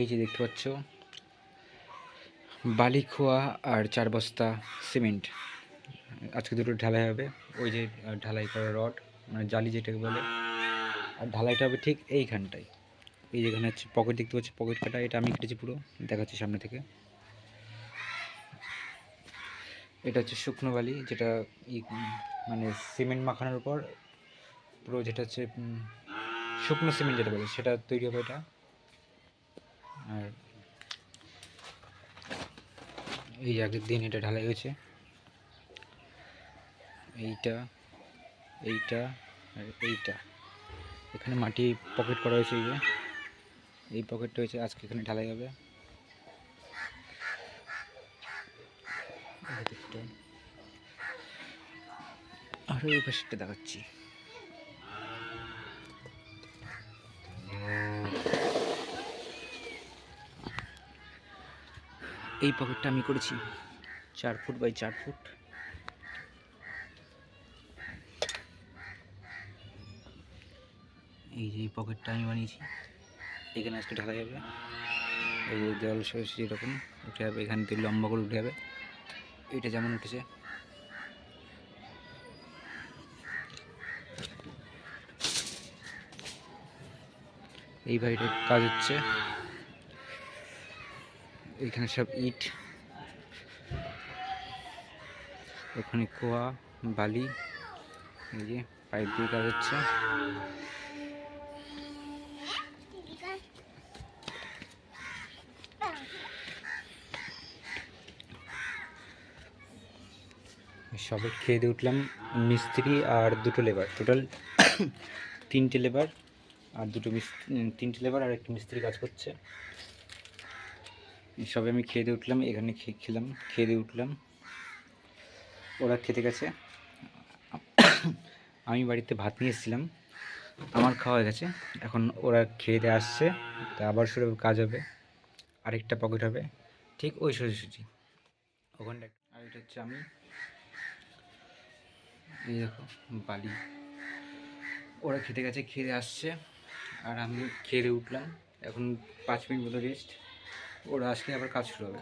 এই যে দেখতে পাচ্ছ বালি খোয়া আর চার বস্তা সিমেন্ট। আজকে দুটো ঢালাই হবে, ওই যে ঢালাই করা রড মানে জালি যেটাকে বলে। আর ঢালাইটা হবে ঠিক এইখানটায়। এই যেখানে হচ্ছে পকেট দেখতে পাচ্ছি পকেট কাটা, এটা আমি কেটেছি পুরো, দেখাচ্ছি সামনে থেকে। এটা হচ্ছে শুকনো বালি, যেটা মানে সিমেন্ট মাখানোর পর পুরো যেটা হচ্ছে শুকনো সিমেন্ট যেটা বলে, সেটা তৈরি হবে এটা। আর এই আগের দিন এটা ঢালাই হয়েছে। এইটা এইটা আর এইটা। এখানে মাটি পকেট করা হয়েছে এই এই পকেটটা হয়েছে, আজকে এখানে ঢালাই হবে। আর ওই পাশেরটা দেখাচ্ছি। এই পকেটটা আমি করেছি। চার ফুট বাই চার ফুট এই যে এই পকেটটা আমি বানিয়েছি। এখানে আজকে ঢালা যাবে এই যে দেওয়াল সরষে যেরকম, উঠে যাবে। এখান থেকে লম্বা করে উঠে যাবে। এইটা যেমন উঠেছে। এই বাড়িটার কাজ হচ্ছে এখানে সব ইট। ওখানে কোয়া, বালি, এই যে পাইপ দিয়ে কাজ হচ্ছে। সবে খেয়ে দিয়ে উঠলাম মিস্ত্রি আর দুটো লেবার টোটাল তিনটে লেবার আর দুটো মিস্ত্রি তিনটে লেবার আর একটা মিস্ত্রি কাজ করছে। সবে আমি খেয়ে দিয়ে উঠলাম, এখানে খেয়ে খেলাম, খেয়ে দিয়ে উঠলাম। ওরা খেতে গেছে। আমি বাড়িতে ভাত নিয়ে এসেছিলাম, আমার খাওয়া হয়ে গেছে। এখন ওরা খেয়ে দিয়ে আসছে, তা আবার শুরু কাজ হবে, আরেকটা পকেট হবে, ঠিক ওই সোজাসুজি। ওখানটা আর এটা হচ্ছে আমি। এই দেখো, বালি। ওরা খেতে গেছে, খেয়ে আসছে, আর আমি খেয়ে উঠলাম। এখন পাঁচ মিনিট মতো রেস্ট ওরা আজকে আবার কাজ শুরু হবে।